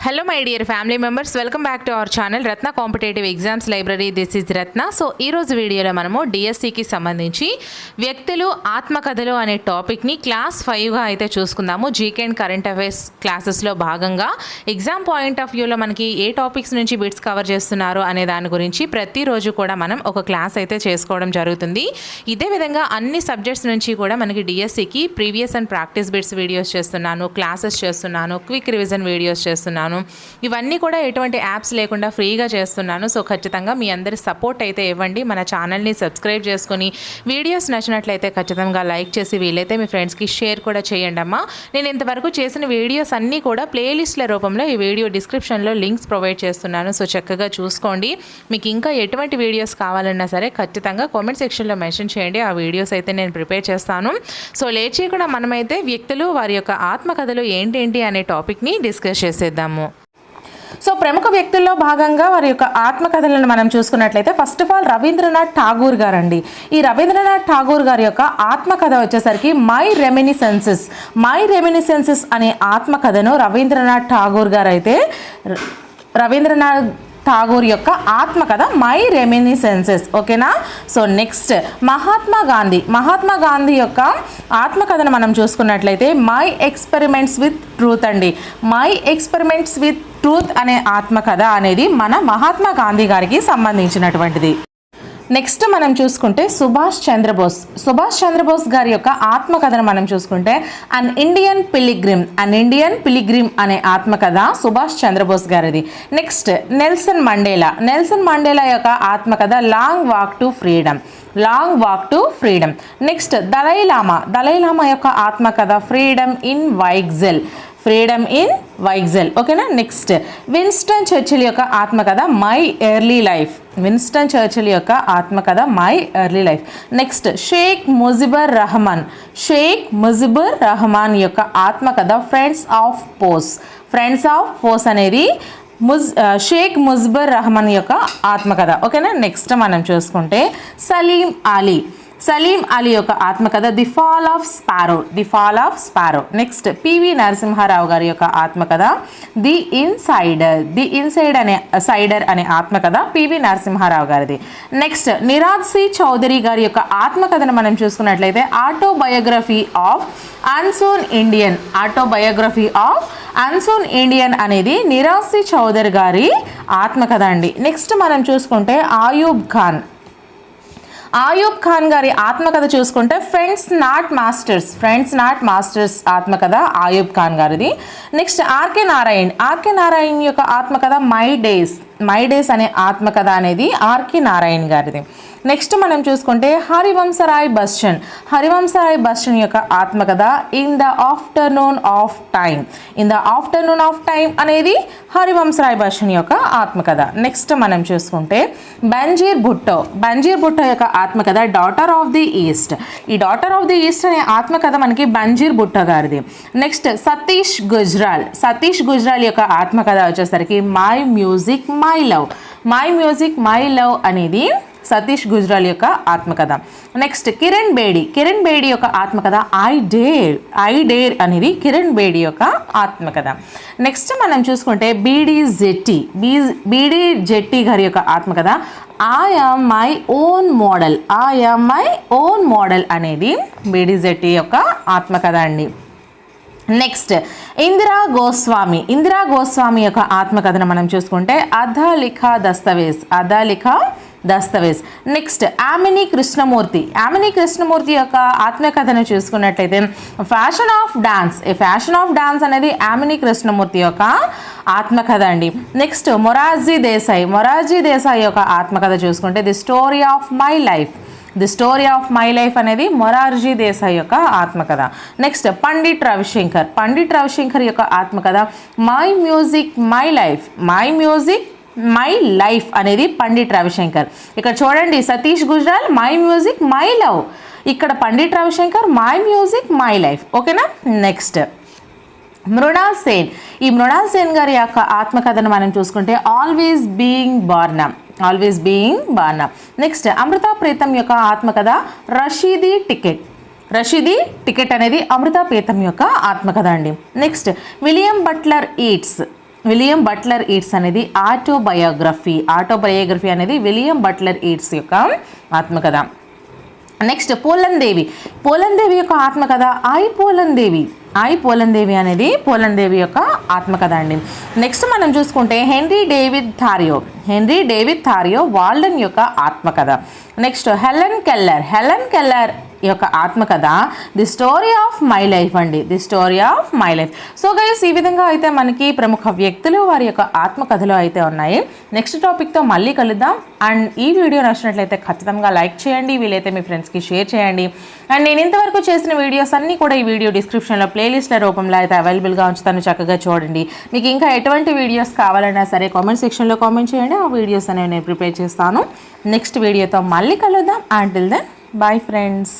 Hello my dear family members welcome back to our channel Ratna competitive exams library this is Ratna so ఈ రోజు వీడియోలో మనము డిఎస్సికి సంబంధించి వ్యక్తులు ఆత్మకథలు అనే టాపిక్ని క్లాస్ ఫైవ్గా అయితే చూసుకుందాము. జీకే అండ్ కరెంట్ అఫైర్స్ క్లాసెస్లో భాగంగా ఎగ్జామ్ పాయింట్ ఆఫ్ వ్యూలో మనకి ఏ టాపిక్స్ నుంచి బిట్స్ కవర్ చేస్తున్నారు అనే దాని గురించి ప్రతిరోజు కూడా మనం ఒక క్లాస్ అయితే చేసుకోవడం జరుగుతుంది. ఇదే విధంగా అన్ని సబ్జెక్ట్స్ నుంచి కూడా మనకి డిఎస్సికి previous and practice bits videos చేస్తున్నాను క్లాసెస్ చేస్తున్నాను క్విక్ రివిజన్ వీడియోస్ చేస్తున్నాను ఇవన్నీ కూడా ఎటువంటి యాప్స్ లేకుండా ఫ్రీగా చేస్తున్నాను. సో ఖచ్చితంగా మీ అందరి సపోర్ట్ అయితే ఇవ్వండి. మన ఛానల్ని సబ్స్క్రైబ్ చేసుకుని వీడియోస్ నచ్చినట్లయితే ఖచ్చితంగా లైక్ చేసి వీలైతే మీ ఫ్రెండ్స్కి షేర్ కూడా చేయండి అమ్మా. నేను ఇంతవరకు చేసిన వీడియోస్ అన్నీ కూడా ప్లేలిస్ట్ల రూపంలో ఈ వీడియో డిస్క్రిప్షన్లో లింక్స్ ప్రొవైడ్ చేస్తున్నాను. సో చక్కగా చూసుకోండి. మీకు ఇంకా ఎటువంటి వీడియోస్ కావాలన్నా సరే ఖచ్చితంగా కామెంట్ సెక్షన్లో మెన్షన్ చేయండి. ఆ వీడియోస్ అయితే నేను ప్రిపేర్ చేస్తాను. సో లేచి కూడా మనమైతే వ్యక్తులు వారి యొక్క ఆత్మకథలు ఏంటేంటి అనే టాపిక్ని డిస్కస్ చేసేద్దాము. సో ప్రముఖ వ్యక్తుల్లో భాగంగా వారి యొక్క ఆత్మకథలను మనం చూసుకున్నట్లయితే first of all Rabindranath Tagore గారు అండి ఈ రవీంద్రనాథ్ ఠాగూర్ గారి యొక్క ఆత్మకథ వచ్చేసరికి మై రెమినిసెన్సెస్ మై రెమినిసెన్సెస్ అనే ఆత్మకథను రవీంద్రనాథ్ ఠాగూర్ గారు అయితే ర- రవీంద్రనాథ్ ఠాగూర్ యొక్క ఆత్మకథ మై రెమినిసెన్సెస్. ఓకేనా? So next Mahatma Gandhi. Mahatma Gandhi యొక్క ఆత్మకథను మనం చూసుకున్నట్లయితే మై ఎక్స్పెరిమెంట్స్ విత్ ట్రూత్ అండి. మై ఎక్స్పెరిమెంట్స్ విత్ ట్రూత్ అనే ఆత్మకథ అనేది మన మహాత్మా గాంధీ గారికి సంబంధించినటువంటిది. నెక్స్ట్ మనం చూసుకుంటే సుభాష్ చంద్రబోస్. సుభాష్ చంద్రబోస్ గారి యొక్క ఆత్మకథను మనం చూసుకుంటే an Indian pilgrim an Indian pilgrim అనే ఆత్మకథ సుభాష్ చంద్రబోస్ గారిది. Next Nelson Mandela Nelson Mandela యొక్క ఆత్మకథ long walk to freedom long walk to freedom next Dalai Lama Dalai Lama యొక్క ఆత్మకథ freedom in exile freedom in exile ఓకేనా నెక్స్ట్ విన్స్టన్ చర్చిల్ యొక్క ఆత్మకథ my early life Winston Churchill యొక్క ఆత్మకథ my early life next Sheikh Mujibur Rahman Sheikh Mujibur Rahman యొక్క ఆత్మకథ friends of pose friends of పోస్ అనేది ముజ్ షేక్ ముజ్బర్ రహమాన్ యొక్క ఆత్మకథ. ఓకేనా నెక్స్ట్ మనం చూసుకుంటే సలీం అలీ సలీం అలీ యొక్క ఆత్మకథ the fall of sparrow the fall of sparrow. Next PV Narasimha Rao గారి యొక్క ఆత్మకథ ది ఇన్సైడర్ ది ఇన్సైడ్ అనే సైడర్ అనే ఆత్మకథ పివి నరసింహారావు గారిది. నెక్స్ట్ నిరాజ్ సి చౌదరి గారి యొక్క ఆత్మకథను మనం చూసుకున్నట్లయితే autobiography of అన్సోన్ Indian autobiography of అన్సోన్ Indian అనేది నిరాజ్ సి చౌదరి గారి ఆత్మకథ అండి. నెక్స్ట్ మనం చూసుకుంటే ఆయూబ్ ఖాన్. ఆయూబ్ ఖాన్ గారి ఆత్మకథ చూసుకుంటే friends not masters friends not masters ఆత్మకథ ఆయూబ్ ఖాన్ గారిది. Next RK Narayan RK Narayan యొక్క ఆత్మకథ మై డేస్ మై డేస్ అనే ఆత్మకథ అనేది ఆర్కే నారాయణ్ గారిది. నెక్స్ట్ మనం చూసుకుంటే హరివంశరాయ్ బస్చన్ హరివంశరాయ్ బస్టన్ యొక్క ఆత్మకథ in the afternoon of time in the afternoon of time అనేది హరివంశరాయ్ బస్చన్ యొక్క ఆత్మకథ. నెక్స్ట్ మనం చూసుకుంటే బంజీర్ భుట్టో బంజీర్ భుట్టో యొక్క ఆత్మకథ డాటర్ ఆఫ్ ది ఈస్ట్ ఈ డాటర్ ఆఫ్ ది ఈస్ట్ అనే ఆత్మకథ మనకి బంజీర్ భుట్టో గారిది. నెక్స్ట్ సతీష్ గుజ్రాల్ సతీష్ గుజ్రాల్ యొక్క ఆత్మకథ వచ్చేసరికి my music my love my music my love అనేది సతీష్ గుజ్రాల్ యొక్క ఆత్మకథ. నెక్స్ట్ కిరణ్ బేడి. కిరణ్ బేడి యొక్క ఆత్మకథ ఐ డేర్ ఐ డేర్ అనేది కిరణ్ బేడి యొక్క ఆత్మకథ. నెక్స్ట్ మనం చూసుకుంటే బీడి జెట్టి. బీ బీడి జెట్టి గారి యొక్క ఆత్మకథ am my own model am my own model అనేది బీడి జెట్టి యొక్క ఆత్మకథ అండి. నెక్స్ట్ ఇందిరా గోస్వామి. ఇందిరా గోస్వామి యొక్క ఆత్మకథను మనం చూసుకుంటే అధాలిఖ దస్తవేజ్. అధాలిఖా దస్తవేజ్. నెక్స్ట్ ఆమిని కృష్ణమూర్తి. ఆమిని కృష్ణమూర్తి యొక్క ఆత్మకథను చూసుకున్నట్లయితే fashion of dance a fashion of dance అనేది ఆమిని కృష్ణమూర్తి యొక్క ఆత్మకథ అండి. నెక్స్ట్ మొరార్జీ దేశాయ్. మొరార్జీ దేశాయ్ యొక్క ఆత్మకథ చూసుకుంటే the story of my life the story of my life అనేది మొరార్జీ దేశాయ్ యొక్క ఆత్మకథ. నెక్స్ట్ పండిట్ రవిశంకర్. పండిట్ రవిశంకర్ యొక్క ఆత్మకథ my music my life my music my life అనేది పండిట్ రవిశంకర్. ఇక్కడ చూడండి Satish Gujral my music my love ఇక్కడ Pandit Ravishankar my music my life ఓకేనా? నెక్స్ట్ మృణాల్ సేన్. ఈ మృణాల్ సేన్ గారి యొక్క ఆత్మకథను మనం చూసుకుంటే always being born always being born next Amrita Pritam యొక్క ఆత్మకథ రషీదీ టికెట్. రషీదీ టికెట్ అనేది అమృత ప్రీతం యొక్క ఆత్మకథ అండి. Next William Butler Yeats William Butler Yeats అనేది ఆటోబయోగ్రఫీ. ఆటోబయోగ్రఫీ అనేది విలియం బట్లర్ ఈట్స్ యొక్క ఆత్మకథ. నెక్స్ట్ పోలందేవి. పోలందేవి యొక్క ఆత్మకథ. ఐ పోలందేవి. ఐ పోలందేవి అనేది పోలందేవి యొక్క ఆత్మకథ అండి. నెక్స్ట్ మనం చూసుకుంటే Henry David Thoreau Henry David Thoreau Walden యొక్క ఆత్మకథ. Next Helen Keller Helen Keller యొక్క ఆత్మకథ the story of my life అండి. The story of my life so guys ఈ విధంగా అయితే మనకి ప్రముఖ వ్యక్తులు వారి యొక్క ఆత్మకథలు అయితే ఉన్నాయి. నెక్స్ట్ టాపిక్తో మళ్ళీ కలుద్దాం. అండ్ ఈ వీడియో నచ్చినట్లయితే ఖచ్చితంగా లైక్ చేయండి. వీలైతే మీ ఫ్రెండ్స్కి షేర్ చేయండి. అండ్ నేను ఇంతవరకు చేసిన వీడియోస్ అన్నీ కూడా ఈ వీడియో డిస్క్రిప్షన్లో ప్లేలిస్ట్ల రూపంలో అయితే అవైలబుల్గా ఉంచుతాను చక్కగా చూడండి. మీకు ఇంకా ఎటువంటి వీడియోస్ కావాలన్నా సరే కామెంట్ సెక్షన్లో కామెంట్ చేయండి. ఆ వీడియోస్ అనేవి నేను ప్రిపేర్ చేస్తాను. నెక్స్ట్ వీడియోతో మళ్ళీ కలుద్దాం. Until then bye friends